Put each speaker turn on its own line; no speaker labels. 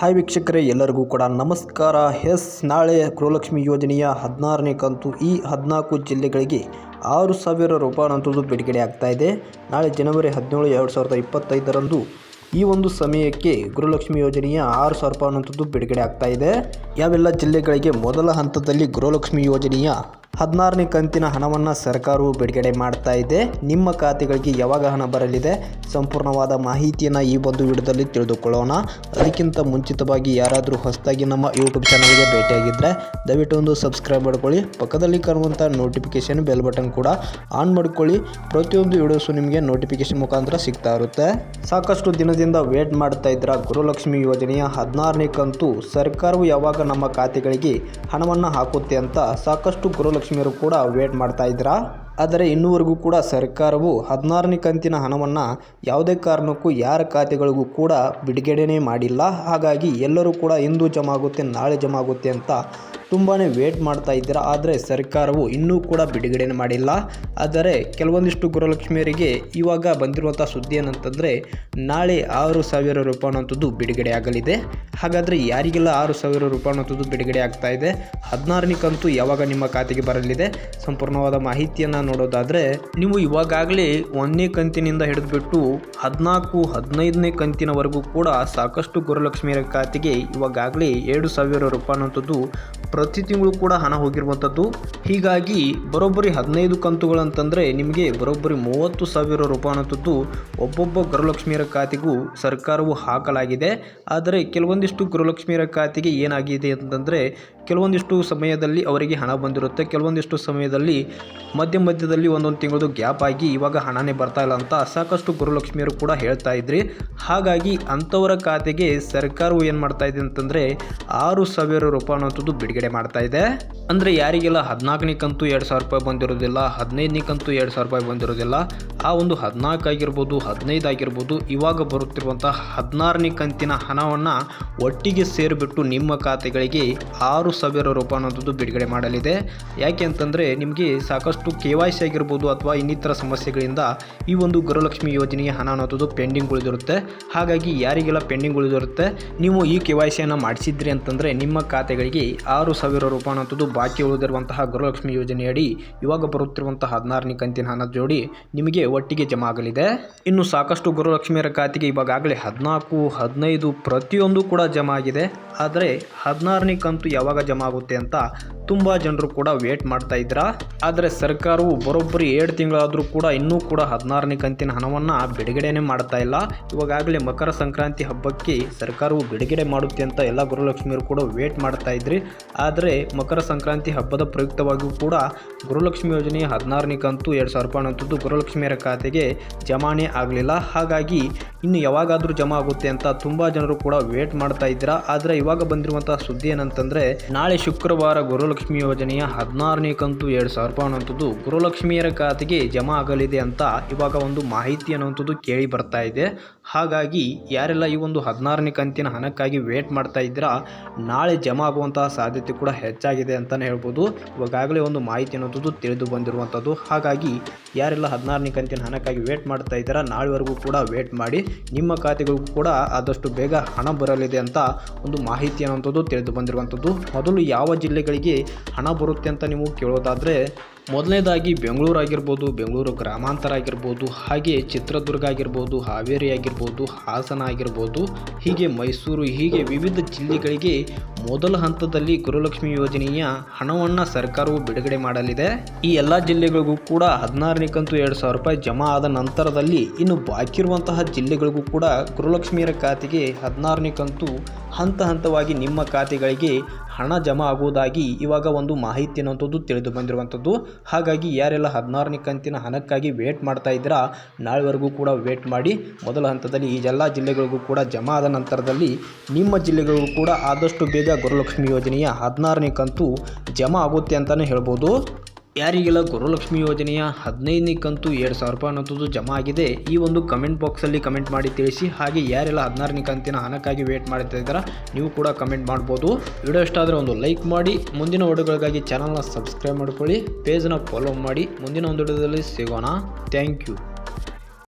Hi ವೀಕ್ಷಕರೇ, ಎಲ್ಲರಿಗೂ ಕೂಡ ನಮಸ್ಕಾರ. ಎಸ್, ನಾಳೆ ಗೃಹಲಕ್ಷ್ಮಿ ಯೋಜನೆಯ ಹದಿನಾರನೇ ಕಂತು ಈ ಹದಿನಾಲ್ಕು ಜಿಲ್ಲೆಗಳಿಗೆ ಆರು ಸಾವಿರ ರೂಪಾಯಿನಂತದ್ದು ಬಿಡುಗಡೆ ಇದೆ. ನಾಳೆ ಜನವರಿ ಹದಿನೇಳು, ಎರಡು ಸಾವಿರದ ಇಪ್ಪತ್ತೈದರಂದು ಈ ಒಂದು ಸಮಯಕ್ಕೆ ಗೃಹಲಕ್ಷ್ಮಿ ಯೋಜನೆಯ ಆರು ಸಾವಿರ ರೂಪಾಯಿ ಅನ್ನುವಂಥದ್ದು ಬಿಡುಗಡೆ ಆಗ್ತಾ ಇದೆ. ಯಾವೆಲ್ಲ ಜಿಲ್ಲೆಗಳಿಗೆ ಮೊದಲ ಹಂತದಲ್ಲಿ ಗೃಹಲಕ್ಷ್ಮಿ ಯೋಜನೆಯ ಹದಿನಾರನೇ ಕಂತಿನ ಹಣವನ್ನು ಸರ್ಕಾರವು ಬಿಡುಗಡೆ ಮಾಡ್ತಾ ಇದೆ. ನಿಮ್ಮ ಖಾತೆಗಳಿಗೆ ಯಾವಾಗ ಹಣ ಬರಲಿದೆ? ಸಂಪೂರ್ಣವಾದ ಮಾಹಿತಿಯನ್ನು ಈ ಒಂದು ವಿಡಿಯೋದಲ್ಲಿ ತಿಳಿದುಕೊಳ್ಳೋಣ. ಅದಕ್ಕಿಂತ ಮುಂಚಿತವಾಗಿ ಯಾರಾದರೂ ಹೊಸದಾಗಿ ನಮ್ಮ ಯೂಟ್ಯೂಬ್ ಚಾನಲ್ಗೆ ಭೇಟಿಯಾಗಿದ್ದರೆ ದಯವಿಟ್ಟು ಒಂದು ಸಬ್ಸ್ಕ್ರೈಬ್ ಮಾಡ್ಕೊಳ್ಳಿ. ಪಕ್ಕದಲ್ಲಿ ಕಾಣುವಂಥ ನೋಟಿಫಿಕೇಶನ್ ಬೆಲ್ ಬಟನ್ ಕೂಡ ಆನ್ ಮಾಡ್ಕೊಳ್ಳಿ. ಪ್ರತಿಯೊಂದು ವಿಡಿಯೋಸು ನಿಮಗೆ ನೋಟಿಫಿಕೇಶನ್ ಮುಖಾಂತರ ಸಿಗ್ತಾ ಇರುತ್ತೆ. ಸಾಕಷ್ಟು ದಿನದಿಂದ ವೇಟ್ ಮಾಡ್ತಾ ಇದ್ರ ಗುರುಲಕ್ಷ್ಮಿ ಯೋಜನೆಯ ಹದಿನಾರನೇ ಕಂತು ಸರ್ಕಾರವು ಯಾವಾಗ ನಮ್ಮ ಖಾತೆಗಳಿಗೆ ಹಣವನ್ನು ಹಾಕುತ್ತೆ ಅಂತ ಸಾಕಷ್ಟು ಗೃಹಲಕ್ಷ್ಮಿಯರು ಕೂಡ ವೇಟ್ ಮಾಡ್ತಾ ಇದ್ದೀರಾ? ಆದರೆ ಇನ್ನೂವರೆಗೂ ಕೂಡ ಸರ್ಕಾರವು ಹದಿನಾರನೇ ಕಂತಿನ ಹಣವನ್ನು ಯಾವುದೇ ಕಾರಣಕ್ಕೂ ಯಾರ ಖಾತೆಗಳಿಗೂ ಕೂಡ ಬಿಡುಗಡೆನೇ ಮಾಡಿಲ್ಲ. ಹಾಗಾಗಿ ಎಲ್ಲರೂ ಕೂಡ ಇಂದು ಜಮಾ ಆಗುತ್ತೆ, ನಾಳೆ ಜಮಾ ಆಗುತ್ತೆ ಅಂತ ತುಂಬಾ ವೇಟ್ ಮಾಡ್ತಾ ಇದ್ದೀರಾ. ಆದರೆ ಸರ್ಕಾರವು ಇನ್ನೂ ಕೂಡ ಬಿಡುಗಡೆ ಮಾಡಿಲ್ಲ. ಆದರೆ ಕೆಲವೊಂದಿಷ್ಟು ಗೃಹಲಕ್ಷ್ಮಿಯರಿಗೆ ಇವಾಗ ಬಂದಿರುವಂಥ ಸುದ್ದಿ ಏನಂತಂದರೆ ನಾಳೆ ಆರು ಸಾವಿರ ರೂಪಾಯಿ ಅನ್ನೋಂಥದ್ದು ಬಿಡುಗಡೆ ಆಗಲಿದೆ ಹಾಗಾದರೆ ಯಾರಿಗೆಲ್ಲ ಆರು ಸಾವಿರ ರೂಪಾಯಿ ಅನ್ನೋದು ಬಿಡುಗಡೆ ಆಗ್ತಾ ಇದೆ? ಹದಿನಾರನೇ ಕಂತು ಯಾವಾಗ ನಿಮ್ಮ ಖಾತೆಗೆ ಬರಲಿದೆ? ಸಂಪೂರ್ಣವಾದ ಮಾಹಿತಿಯನ್ನು ನೋಡೋದಾದರೆ, ನೀವು ಇವಾಗಲೇ ಒಂದನೇ ಕಂತಿನಿಂದ ಹಿಡಿದುಬಿಟ್ಟು ಹದಿನಾಲ್ಕು, ಹದಿನೈದನೇ ಕಂತಿನವರೆಗೂ ಕೂಡ ಸಾಕಷ್ಟು ಗುರುಲಕ್ಷ್ಮಿಯರ ಖಾತೆಗೆ ಇವಾಗಲೇ ಎರಡು ಸಾವಿರ ರೂಪಾಯಿ ಅನ್ನೋಂಥದ್ದು ಪ್ರತಿ ತಿಂಗಳು ಕೂಡ ಹಣ ಹೋಗಿರುವಂಥದ್ದು. ಹೀಗಾಗಿ ಬರೋಬ್ಬರಿ ಹದಿನೈದು ಕಂತುಗಳಂತಂದರೆ ನಿಮಗೆ ಬರೋಬ್ಬರಿ ಮೂವತ್ತು ಸಾವಿರ ರೂಪಾಯಿ ಅನ್ನೋಂಥದ್ದು ಒಬ್ಬೊಬ್ಬ ಗುರುಲಕ್ಷ್ಮಿಯರ ಖಾತೆಗೂ ಸರ್ಕಾರವು ಹಾಕಲಾಗಿದೆ. ಆದರೆ ಕೆಲವೊಂದಿಷ್ಟು ಗೃಹಲಕ್ಷ್ಮಿಯರ ಖಾತೆಗೆ ಏನಾಗಿದೆ ಅಂತಂದರೆ ಕೆಲವೊಂದಿಷ್ಟು ಸಮಯದಲ್ಲಿ ಅವರಿಗೆ ಹಣ ಬಂದಿರುತ್ತೆ, ಕೆಲವೊಂದಿಷ್ಟು ಸಮಯದಲ್ಲಿ ಮಧ್ಯ ಮಧ್ಯದಲ್ಲಿ ಒಂದೊಂದು ತಿಂಗಳದು ಗ್ಯಾಪ್ ಆಗಿ ಇವಾಗ ಹಣನೇ ಬರ್ತಾ ಇಲ್ಲ ಅಂತ ಸಾಕಷ್ಟು ಗುರುಲಕ್ಷ್ಮಿಯರು ಕೂಡ ಹೇಳ್ತಾ ಇದ್ರಿ. ಹಾಗಾಗಿ ಅಂಥವರ ಖಾತೆಗೆ ಸರ್ಕಾರವು ಏನು ಮಾಡ್ತಾ ಇದೆ ಅಂತಂದರೆ ಆರು ಸಾವಿರ ರೂಪಾಯಿ ಅನ್ನೋಂಥದ್ದು ಬಿಡುಗಡೆ ಮಾಡ್ತಾ ಇದೆ. ಅಂದರೆ ಯಾರಿಗೆಲ್ಲ ಹದಿನಾಲ್ಕನೇ ಕಂತು ಎರಡು ಸಾವಿರ ರೂಪಾಯಿ ಬಂದಿರೋದಿಲ್ಲ, ಹದಿನೈದನೇ ಕಂತು ಎರಡು ಸಾವಿರ ರೂಪಾಯಿ ಬಂದಿರೋದಿಲ್ಲ, ಆ ಒಂದು ಹದಿನಾಲ್ಕು ಆಗಿರ್ಬೋದು, ಹದಿನೈದು ಆಗಿರ್ಬೋದು, ಇವಾಗ ಬರುತ್ತಿರುವಂಥ ಹದಿನಾರನೇ ಕಂತಿನ ಹಣವನ್ನು ಒಟ್ಟಿಗೆ ಸೇರಿಬಿಟ್ಟು ನಿಮ್ಮ ಖಾತೆಗಳಿಗೆ ಆರು ಸಾವಿರ ರೂಪಾಯಿ ಅನ್ನೋದು ಬಿಡುಗಡೆ ಮಾಡಲಿದೆ. ಯಾಕೆ ಅಂತಂದರೆ ನಿಮಗೆ ಸಾಕಷ್ಟು ಕೆ ವೈ ಸಿ ಆಗಿರ್ಬೋದು ಅಥವಾ ಇನ್ನಿತರ ಸಮಸ್ಯೆಗಳಿಂದ ಈ ಒಂದು ಗೃಹಲಕ್ಷ್ಮಿ ಯೋಜನೆಯ ಹಣ ಅನ್ನೋದು ಪೆಂಡಿಂಗ್ ಉಳಿದಿರುತ್ತೆ. ಹಾಗಾಗಿ ಯಾರಿಗೆಲ್ಲ ಪೆಂಡಿಂಗ್ ಉಳಿದಿರುತ್ತೆ, ನೀವು ಈ ಕೆ ವೈ ಸಿಯನ್ನು ಮಾಡಿಸಿದ್ರಿ ಅಂತಂದರೆ ನಿಮ್ಮ ಖಾತೆಗಳಿಗೆ ಆರು ಸಾವಿರ ರೂಪಾಯಿ ಅನ್ನೋದು ಬಾಕಿ ಉಳಿದಿರುವಂತಹ ಗೃಹಲಕ್ಷ್ಮಿ ಯೋಜನೆಯಡಿ ಇವಾಗ ಬರುತ್ತಿರುವಂತಹ ಹದಿನಾರನೇ ಕಂತಿನ ಹಣ ಜೋಡಿ ನಿಮಗೆ ಒಟ್ಟಿಗೆ ಜಮಾ ಆಗಲಿದೆ. ಇನ್ನು ಸಾಕಷ್ಟು ಗೃಹಲಕ್ಷ್ಮಿಯರ ಖಾತೆಗೆ ಇವಾಗಲೇ ಹದಿನಾಲ್ಕು, ಹದಿನೈದು ಪ್ರತಿಯೊಂದು ಕೂಡ ಜಮಾ ಆಗಿದೆ. ಆದರೆ ಹದಿನಾರನೇ ಕಂತು ಯಾವಾಗ ಜಮಾ ಆಗುತ್ತೆ ಅಂತ ತುಂಬ ಜನರು ಕೂಡ ವೇಟ್ ಮಾಡ್ತಾ ಇದ್ರ? ಆದರೆ ಸರ್ಕಾರವು ಬರೋಬ್ಬರಿ ಎರಡು ತಿಂಗಳಾದರೂ ಕೂಡ ಇನ್ನೂ ಕೂಡ ಹದಿನಾರನೇ ಕಂತಿನ ಹಣವನ್ನು ಬಿಡುಗಡೆನೇ ಮಾಡ್ತಾ ಇಲ್ಲ. ಇವಾಗಲೇ ಮಕರ ಸಂಕ್ರಾಂತಿ ಹಬ್ಬಕ್ಕೆ ಸರ್ಕಾರವು ಬಿಡುಗಡೆ ಮಾಡುತ್ತೆ ಅಂತ ಎಲ್ಲ ಗುರುಲಕ್ಷ್ಮಿಯರು ಕೂಡ ವೇಟ್ ಮಾಡ್ತಾ ಇದ್ರಿ. ಆದರೆ ಮಕರ ಸಂಕ್ರಾಂತಿ ಹಬ್ಬದ ಪ್ರಯುಕ್ತವಾಗಿಯೂ ಕೂಡ ಗುರುಲಕ್ಷ್ಮಿ ಯೋಜನೆಯ ಹದಿನಾರನೇ ಕಂತು ಎರಡು ಸಾವಿರ ರೂಪಾಯಿ ಅಂತದ್ದು ಗುರುಲಕ್ಷ್ಮಿಯರ ಖಾತೆಗೆ ಜಮಾನೇ ಆಗಲಿಲ್ಲ. ಹಾಗಾಗಿ ಇನ್ನು ಯಾವಾಗಾದರೂ ಜಮಾ ಆಗುತ್ತೆ ಅಂತ ತುಂಬ ಜನರು ಕೂಡ ವೇಟ್ ಮಾಡ್ತಾ ಇದ್ದೀರಾ ಆದರೆ ಇವಾಗ ಬಂದಿರುವಂಥ ಸುದ್ದಿ ಏನಂತಂದರೆ, ನಾಳೆ ಶುಕ್ರವಾರ ಗೃಹಲಕ್ಷ್ಮಿ ಯೋಜನೆಯ ಹದಿನಾರನೇ ಕಂತು ಎರಡು ಸಾವಿರ ರೂಪಾಯಿ ಅನ್ನುವಂಥದ್ದು ಗುರುಲಕ್ಷ್ಮಿಯರ ಖಾತೆಗೆ ಜಮಾ ಆಗಲಿದೆ ಅಂತ ಇವಾಗ ಒಂದು ಮಾಹಿತಿ ಅನ್ನುವಂಥದ್ದು ಕೇಳಿ ಬರ್ತಾ ಇದೆ. ಹಾಗಾಗಿ ಯಾರೆಲ್ಲ ಈ ಒಂದು ಹದಿನಾರನೇ ಕಂತಿನ ಹಣಕ್ಕಾಗಿ ವೇಟ್ ಮಾಡ್ತಾ ಇದ್ದೀರಾ, ನಾಳೆ ಜಮಾ ಆಗುವಂತಹ ಸಾಧ್ಯತೆ ಕೂಡ ಹೆಚ್ಚಾಗಿದೆ ಅಂತಲೇ ಹೇಳ್ಬೋದು. ಇವಾಗಾಗಲೇ ಒಂದು ಮಾಹಿತಿ ಅನ್ನೋಂಥದ್ದು ತಿಳಿದು ಬಂದಿರುವಂಥದ್ದು. ಹಾಗಾಗಿ ಯಾರೆಲ್ಲ ಹದಿನಾರನೇ ಕಂತಿನ ಹಣಕ್ಕಾಗಿ ವೇಟ್ ಮಾಡ್ತಾ ಇದ್ದೀರಾ, ನಾಳೆವರೆಗೂ ಕೂಡ ವೇಟ್ ಮಾಡಿ, ನಿಮ್ಮ ಖಾತೆಗಳಿಗೂ ಕೂಡ ಆದಷ್ಟು ಬೇಗ ಹಣ ಬರಲಿದೆ ಅಂತ ಒಂದು ಮಾಹಿತಿ ಅನ್ನುವಂಥದ್ದು ತಿಳಿದು ಬಂದಿರುವಂಥದ್ದು. ಮೊದಲು ಯಾವ ಜಿಲ್ಲೆಗಳಿಗೆ ಹಣ ಬರುತ್ತೆ ಅಂತ ನೀವು ಕೇಳೋದಾದರೆ, ಮೊದಲನೇದಾಗಿ ಬೆಂಗಳೂರು ಆಗಿರ್ಬೋದು, ಬೆಂಗಳೂರು ಗ್ರಾಮಾಂತರ ಆಗಿರ್ಬೋದು, ಹಾಗೆ ಚಿತ್ರದುರ್ಗ ಆಗಿರ್ಬೋದು, ಹಾವೇರಿ ಆಗಿರ್ಬೋದು, ಹಾಸನ ಆಗಿರ್ಬೋದು, ಹೀಗೆ ಮೈಸೂರು, ಹೀಗೆ ವಿವಿಧ ಜಿಲ್ಲೆಗಳಿಗೆ ಮೊದಲ ಹಂತದಲ್ಲಿ ಗುರುಲಕ್ಷ್ಮಿ ಯೋಜನೆಯ ಹಣವನ್ನು ಸರ್ಕಾರವು ಬಿಡುಗಡೆ ಮಾಡಲಿದೆ. ಈ ಎಲ್ಲ ಜಿಲ್ಲೆಗಳಿಗೂ ಕೂಡ ಹದಿನಾರನೇ ಕಂತು ಎರಡು ಸಾವಿರ ರೂಪಾಯಿ ಜಮಾ ಆದ ನಂತರದಲ್ಲಿ ಇನ್ನು ಬಾಕಿ ಇರುವಂತಹ ಜಿಲ್ಲೆಗಳಿಗೂ ಕೂಡ ಗುರುಲಕ್ಷ್ಮಿಯರ ಖಾತೆಗೆ ಹದಿನಾರನೇ ಕಂತು ಹಂತ ಹಂತವಾಗಿ ನಿಮ್ಮ ಖಾತೆಗಳಿಗೆ ಹಣ ಜಮಾ ಆಗುವುದಾಗಿ ಇವಾಗ ಒಂದು ಮಾಹಿತಿ ಅನ್ನುವಂಥದ್ದು ತಿಳಿದು ಬಂದಿರುವಂಥದ್ದು. ಹಾಗಾಗಿ ಯಾರೆಲ್ಲ ಹದಿನಾರನೇ ಕಂತಿನ ಹಣಕ್ಕಾಗಿ ವೇಟ್ ಮಾಡ್ತಾ ಇದ್ದೀರಾ, ನಾಳೆವರೆಗೂ ಕೂಡ ವೇಟ್ ಮಾಡಿ. ಮೊದಲ ಹಂತದಲ್ಲಿ ಈ ಎಲ್ಲ ಜಿಲ್ಲೆಗಳಿಗೂ ಕೂಡ ಜಮಾ ಆದ ನಂತರದಲ್ಲಿ ನಿಮ್ಮ ಜಿಲ್ಲೆಗಳಿಗೂ ಕೂಡ ಆದಷ್ಟು ಬೇಗ ಗುರುಲಕ್ಷ್ಮಿ ಯೋಜನೆಯ ಹದಿನಾರನೇ ಕಂತು ಜಮಾ ಆಗುತ್ತೆ ಅಂತಲೇ ಹೇಳ್ಬೋದು. ಯಾರಿಗೆಲ್ಲ ಗುರುಲಕ್ಷ್ಮಿ ಯೋಜನೆಯ ಹದಿನೈದನೇ ಕಂತು ಎರಡು ಸಾವಿರ ರೂಪಾಯಿ ಅನ್ನೋದು ಜಮಾ ಆಗಿದೆ, ಈ ಒಂದು ಕಮೆಂಟ್ ಬಾಕ್ಸಲ್ಲಿ ಕಮೆಂಟ್ ಮಾಡಿ ತಿಳಿಸಿ. ಹಾಗೆ ಯಾರೆಲ್ಲ ಹದಿನಾರನೇ ಕಂತಿನ ಹಣಕ್ಕಾಗಿ ವೇಟ್ ಮಾಡ್ತಾ ಇದ್ದೀರಾ, ನೀವು ಕೂಡ ಕಮೆಂಟ್ ಮಾಡ್ಬೋದು. ವಿಡಿಯೋ ಇಷ್ಟ ಆದರೆ ಒಂದು ಲೈಕ್ ಮಾಡಿ, ಮುಂದಿನ ವಿಡಿಯೋಗಳಿಗಾಗಿ ಚಾನಲ್ನ ಸಬ್ಸ್ಕ್ರೈಬ್ ಮಾಡ್ಕೊಳ್ಳಿ ಪೇಜ್ನ ಫಾಲೋ ಮಾಡಿ, ಮುಂದಿನ ಒಂದು ವಿಡಿಯೋದಲ್ಲಿ ಸಿಗೋಣ. Thank you